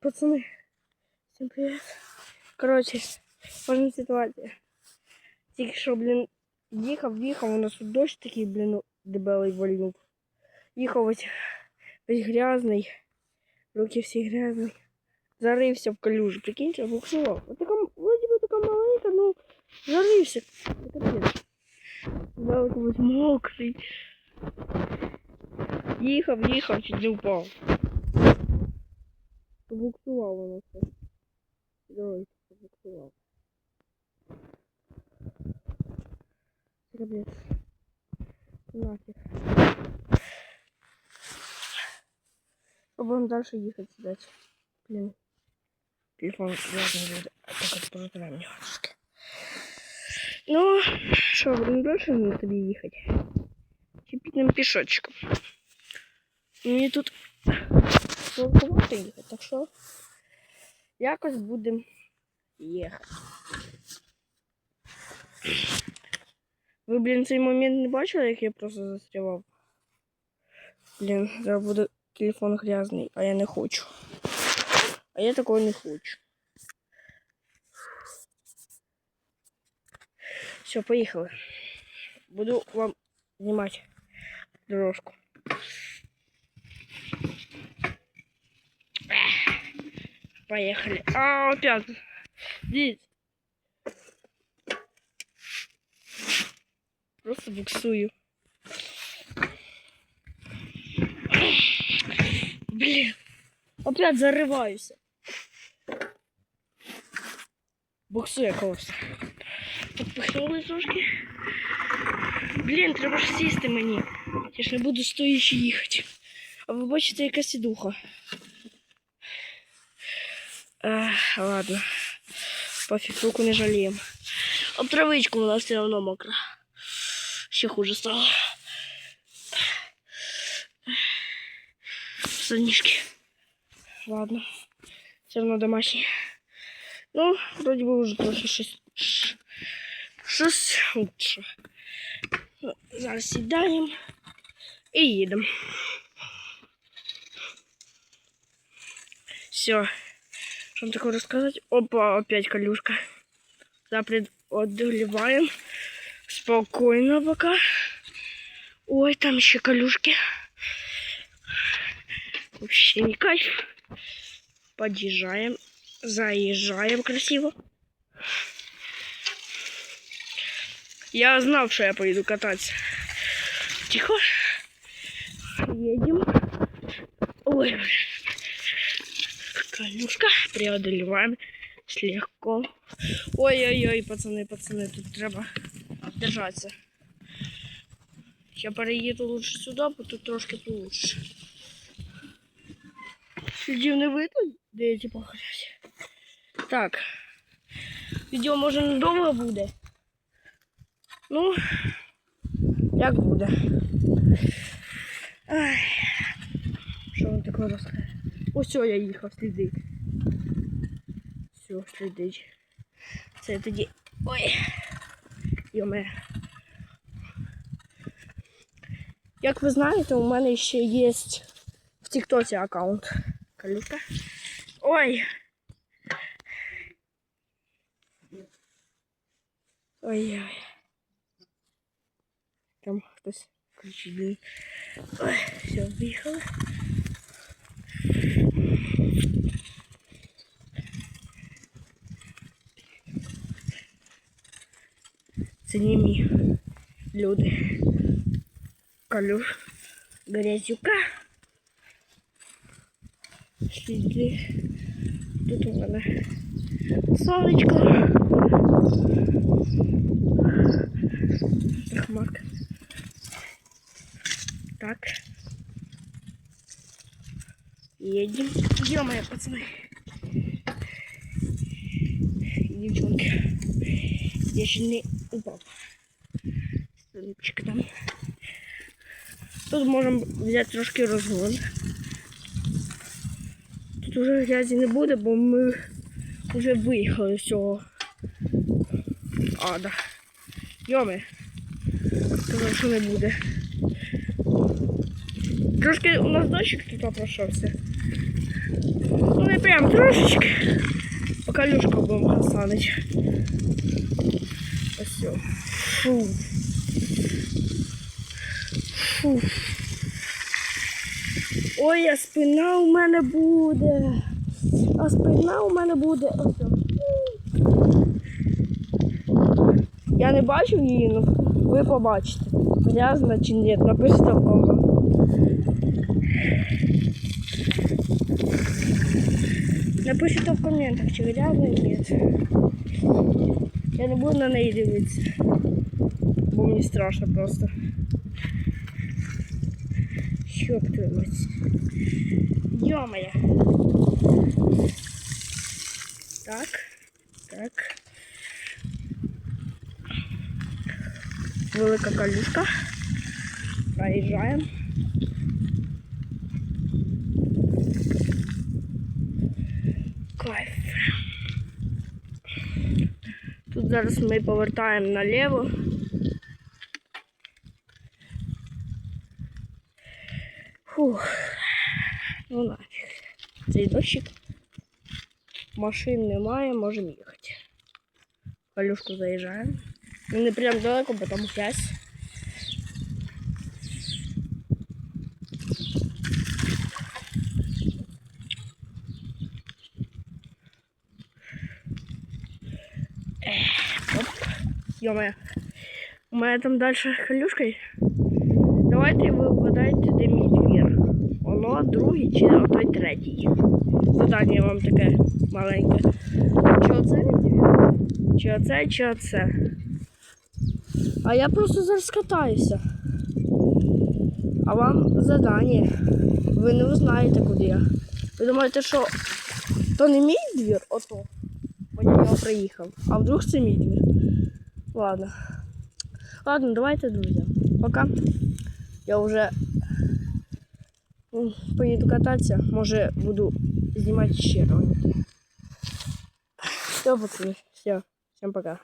Пацаны, всем привет. Короче, важна ситуація. Тільки що, блін, їхав, їхав, у нас тут дощ такий, блін, дебелий вальнув. Їхав ось весь грязний, руки всі грязні. Зарився в калюжу, прикиньте, буксував. От така, вроді би така маленька, ну, зарився. Великий ось мокрий. Їхав, їхав, чуть не впав. Побуксував воно все. Дорогой, побуксував. Це Капець. Нафіг. Будем дальше ехать сидеть. Блин. Телефон грязный будет. А так это позабираем немножко. Ну, що, будемо дальше на тобі їхати? Чи підемо пішочком? Мені тут далековато їхати, так що якось будемо їхати. Ви, блін, цей момент не бачили, як я просто застрявав? Блін, зараз буде телефон грязний, а я не хочу. А я такого не хочу. Все, поїхали. Буду вам знімати дорожку. Эх, Поехали. А, опять. Здесь. Просто буксую. Блин. Опять зарываюсь. Буксую якогось. Підпихнули трошки. Блін, треба ж сісти мені. Я ж не буду стоячи їхати. А ви бачите, яка сідуха. Ах, ладно. Пофіг, руку не жаліємо. Об травичку вона все одно мокра. Ще хуже стало. Санішки. Ладно. Все одно домашні. Ну, вроді би вже трохи щось. ш- Щось лучше. Ну, Зараз сідаємо Все. Что вам такое рассказать? Опа, опять колюшка. Запред отдливаем. Спокойно пока. Ой, там еще колюшки. Вообще не кайф. Подъезжаем. Заезжаем красиво. Я знал, что я поеду кататься. Тихо. Едем. Ой, бля Колюшка. Преодолеваем слегка. Ой-ой-ой, пацаны, пацаны, тут треба держаться. Я переїду лучше сюди, бо тут трошки получше. Слідів не видно, де я типу грязь. Так. Відео може недовго буде. Ну, як буде. Ай. Що вам таке розкаже? Ось я їхав слідить. Все, слідить. Це тоді. Ой. Йоме. Як ви знаєте, у мене ще є в Тіктоці аккаунт. Калюка. Ой. Ой-ой. Там хтось кричить. Ой, все, виїхали. Це не мій люди. Калюш грязюка. Сліди. Тут у мене сонечко. Хмарка. Так. Едем. Ё-моё, пацаны. Девчонки. Я ще не упав. Столипчик там. Тут можемо взяти трошки розгон. Тут уже грязі не буде, бо ми вже виїхали з цього ада. Йоми. Сказав, що не буде. Трошки у нас дощик тут пройшовся. Прям трошечки. Пока люшка будем хасанить. Все. Фу. Фу. Ой, а спина у мене буде. А спина у мене буде. Ось. Я не бачив її, ну ви побачите. Грязно чи ні, напишіть в коментарях. Напишіть в коментах, чи грязно, чи ні. Я не буду на неї дивитися. Бо мені страшно просто. Що твою мать. Ё-моё. Так, так. Велика калюшка. Проїжджаємо. Кайф. Тут зараз ми повертаємо наліво. Фух. Ну нафіг. Цей дощик. Машин немає, можемо їхати. Калюшку заїжджаємо. Ну не прям далеко, бо там грязь. Ё-моё. У мене там далі калюшка. є. Давайте ви вгадаєте, де мій двір. Воно другий чи отой третій. Задання вам таке маленьке. Чи оце мій двір? Чи оце, чи оце? А я просто зараз катаюся. А вам задання. Ви не знаєте, куди я. Ви думаєте, що то не мій двір, ото. Бо я приїхав. А вдруг це мій двір? Ладно. Ладно, давайте, друзі. Пока. Я вже м, поїду кататися. Може буду знімати ще ролики. Все, пацаны. Все. Всем пока.